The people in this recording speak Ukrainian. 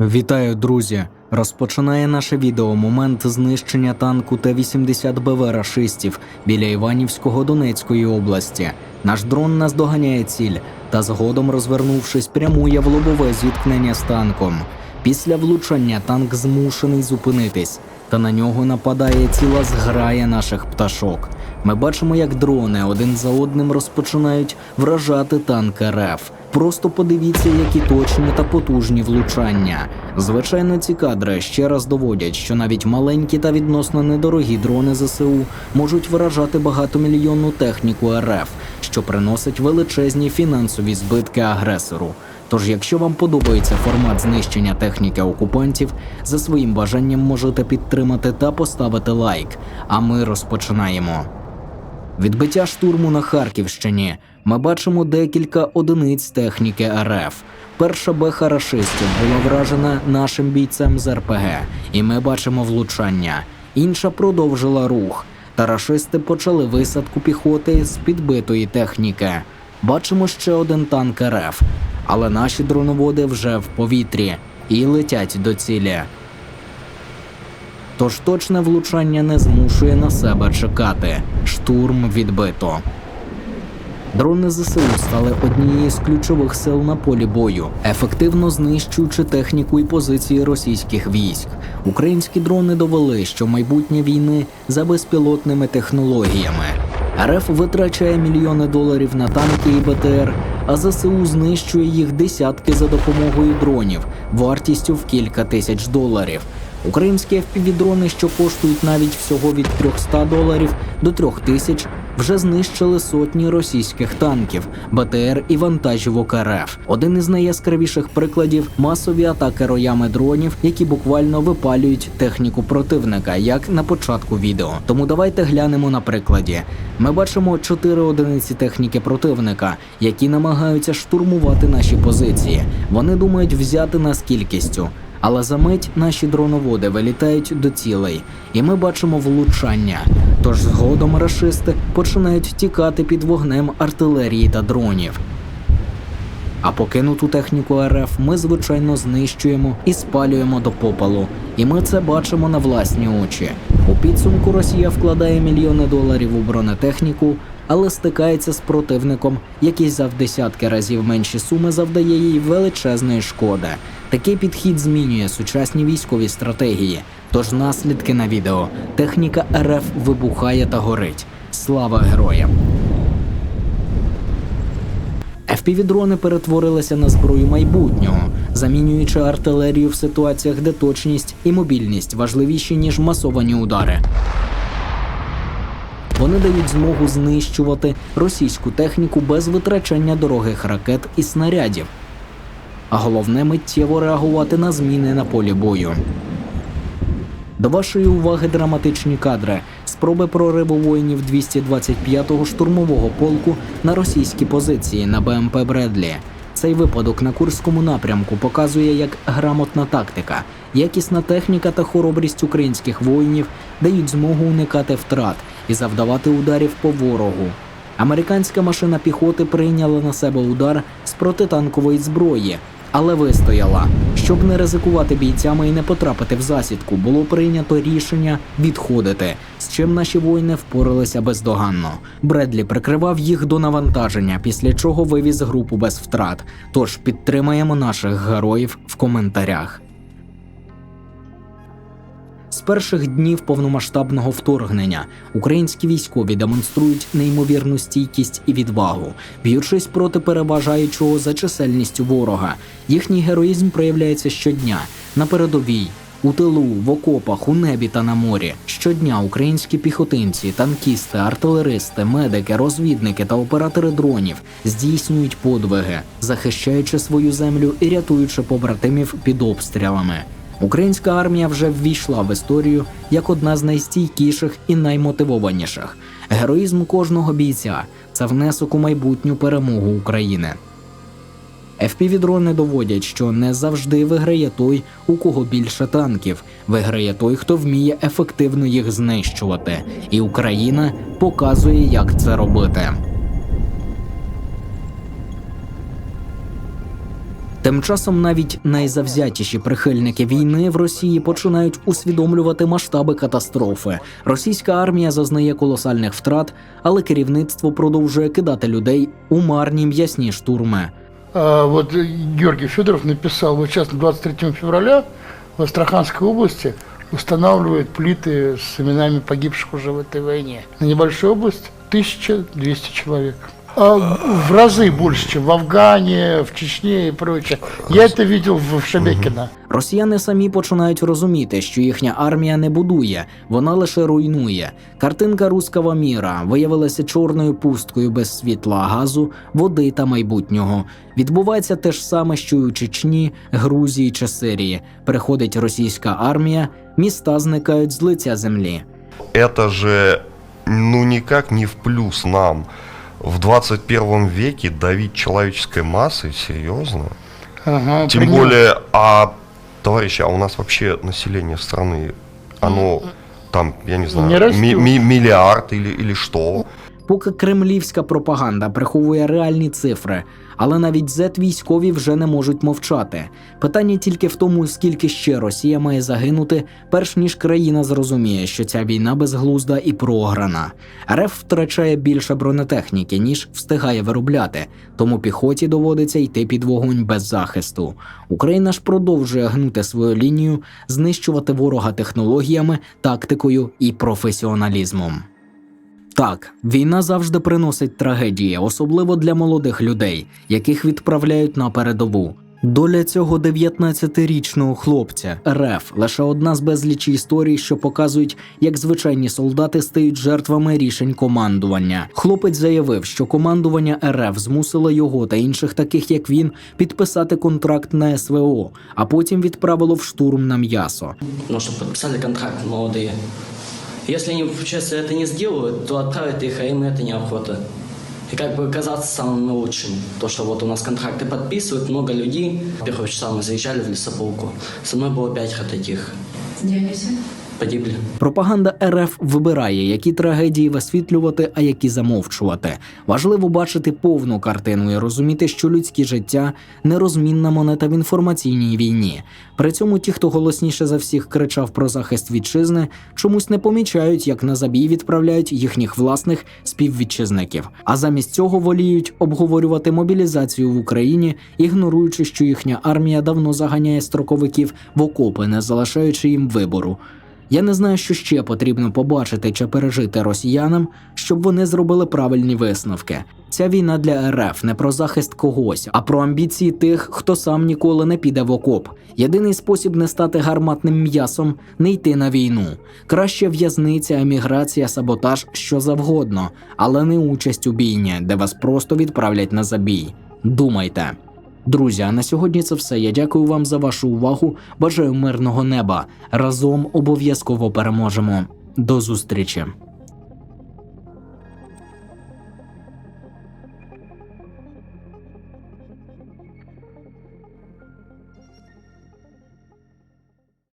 Вітаю, друзі! Розпочинає наше відео момент знищення танку Т-80 БВ рашистів біля Іванівського Донецької області. Наш дрон наздоганяє ціль та згодом, розвернувшись, прямує в лобове зіткнення з танком. Після влучання танк змушений зупинитись, та на нього нападає ціла зграя наших пташок. Ми бачимо, як дрони один за одним розпочинають вражати танк РФ. Просто подивіться, які точні та потужні влучання. Звичайно, ці кадри ще раз доводять, що навіть маленькі та відносно недорогі дрони ЗСУ можуть вражати багатомільйонну техніку РФ, що приносить величезні фінансові збитки агресору. Тож, якщо вам подобається формат знищення техніки окупантів, за своїм бажанням можете підтримати та поставити лайк. А ми розпочинаємо. Відбиття штурму на Харківщині. Ми бачимо декілька одиниць техніки РФ. Перша беха рашистів була вражена нашим бійцем з РПГ, і ми бачимо влучання. Інша продовжила рух. Та рашисти почали висадку піхоти з підбитої техніки. Бачимо ще один танк РФ, але наші дроноводи вже в повітрі і летять до цілі. Тож точне влучання не змушує на себе чекати. Штурм відбито. Дрони ЗСУ стали однією з ключових сил на полі бою, ефективно знищуючи техніку і позиції російських військ. Українські дрони довели, що майбутнє війни за безпілотними технологіями. РФ витрачає мільйони доларів на танки і БТР, а ЗСУ знищує їх десятки за допомогою дронів вартістю в кілька тисяч доларів. Українські FPV-дрони, що коштують навіть всього від 300 доларів до 3000, вже знищили сотні російських танків, БТР і вантажівок РФ. Один із найяскравіших прикладів масові атаки роями дронів, які буквально випалюють техніку противника, як на початку відео. Тому давайте глянемо на прикладі. Ми бачимо чотири одиниці техніки противника, які намагаються штурмувати наші позиції. Вони думають взяти нас кількістю. Але за мить наші дроноводи вилітають до цілей, і ми бачимо влучання. Тож згодом рашисти починають тікати під вогнем артилерії та дронів. А покинуту техніку РФ ми звичайно знищуємо і спалюємо до попелу. І ми це бачимо на власні очі. У підсумку Росія вкладає мільйони доларів у бронетехніку, але стикається з противником, який за десятки разів менші суми завдає їй величезної шкоди. Такий підхід змінює сучасні військові стратегії. Тож наслідки на відео. Техніка РФ вибухає та горить. Слава героям! FPV-дрони перетворилися на зброю майбутнього, замінюючи артилерію в ситуаціях, де точність і мобільність важливіші ніж масовані удари. Вони дають змогу знищувати російську техніку без витрачання дорогих ракет і снарядів. А головне миттєво реагувати на зміни на полі бою. До вашої уваги драматичні кадри спроби прориву воїнів 225-го штурмового полку на російські позиції на БМП Бредлі. Цей випадок на Курському напрямку показує, як грамотна тактика, якісна техніка та хоробрість українських воїнів дають змогу уникати втрат і завдавати ударів по ворогу. Американська машина піхоти прийняла на себе удар з протитанкової зброї, але вистояла. Щоб не ризикувати бійцями і не потрапити в засідку, було прийнято рішення відходити, з чим наші воїни впоралися бездоганно. Бредлі прикривав їх до навантаження, після чого вивіз групу без втрат. Тож підтримаємо наших героїв в коментарях. Перших днів повномасштабного вторгнення українські військові демонструють неймовірну стійкість і відвагу, б'ючись проти переважаючого за чисельністю ворога. Їхній героїзм проявляється щодня на передовій. У тилу, в окопах, у небі та на морі щодня українські піхотинці, танкісти, артилеристи, медики, розвідники та оператори дронів здійснюють подвиги, захищаючи свою землю і рятуючи побратимів під обстрілами. Українська армія вже ввійшла в історію як одна з найстійкіших і наймотивованіших. Героїзм кожного бійця це внесок у майбутню перемогу України. FPV-дрони доводять, що не завжди виграє той, у кого більше танків. Виграє той, хто вміє ефективно їх знищувати. І Україна показує, як це робити. Тим часом навіть найзавзятіші прихильники війни в Росії починають усвідомлювати масштаби катастрофи. Російська армія зазнає колосальних втрат, але керівництво продовжує кидати людей у марні м'ясні штурми. А, Вот э, Георгий Федоров написал, вот сейчас 23 февраля в Астраханской области устанавливают плиты с именами погибших уже в этой войне. На небольшую область 1200 человек. А в разы больше, чем в Афгане, в Чечне и прочее. Я это видел в в Шебекино. Росіяни самі починають розуміти, що їхня армія не будує, вона лише руйнує. Картинка руского міра виявилася чорною пусткою без світла, газу, води та майбутнього. Відбувається те ж саме, що й у Чечні, Грузії чи Сирії. Приходить російська армія, міста зникають з лиця землі. это же ну никак не в плюс нам. В 21 веке давить человеческой массой, серьезно? Ага, Тем принял. более, а, товарищи, а у нас вообще население страны, оно там, я не знаю, Не ми- ми- миллиард или, или что? Поки кремлівська пропаганда приховує реальні цифри, але навіть зет військові вже не можуть мовчати. Питання тільки в тому, скільки ще Росія має загинути, перш ніж країна зрозуміє, що ця війна безглузда і програна. РФ втрачає більше бронетехніки, ніж встигає виробляти, тому піхоті доводиться йти під вогонь без захисту. Україна ж продовжує гнути свою лінію, знищувати ворога технологіями, тактикою і професіоналізмом. Так, війна завжди приносить трагедії, особливо для молодих людей, яких відправляють на передову. Доля цього 19-річного хлопця РФ лише одна з безлічі історій, що показують, як звичайні солдати стають жертвами рішень командування. Хлопець заявив, що командування РФ змусило його та інших таких, як він, підписати контракт на СВО, а потім відправило в штурм на м'ясо. ну, чтобы подписали контракт молодые. Если они честно это не сделают, то отправят их, а им это неохота. И как бы казаться самым лучшим. То, что вот у нас контракты подписывают, много людей. Первого числа мы заезжали в лесополку. Со мной было пятеро таких. Где они все? Погибли. Пропаганда РФ вибирає, які трагедії висвітлювати, а які замовчувати. Важливо бачити повну картину і розуміти, що людське життя нерозмінна монета в інформаційній війні. При цьому ті, хто голосніше за всіх кричав про захист вітчизни, чомусь не помічають, як на забій відправляють їхніх власних співвітчизників. А замість цього воліють обговорювати мобілізацію в Україні, ігноруючи, що їхня армія давно заганяє строковиків в окопи, не залишаючи їм вибору. Я не знаю, що ще потрібно побачити чи пережити росіянам, щоб вони зробили правильні висновки. Ця війна для РФ не про захист когось, а про амбіції тих, хто сам ніколи не піде в окоп. Єдиний спосіб не стати гарматним м'ясом не йти на війну. Краще в'язниця, еміграція, саботаж, що завгодно, але не участь у бійні, де вас просто відправлять на забій. Думайте. Друзі, на сьогодні це все. Я дякую вам за вашу увагу. Бажаю мирного неба. Разом обов'язково переможемо. До зустрічі.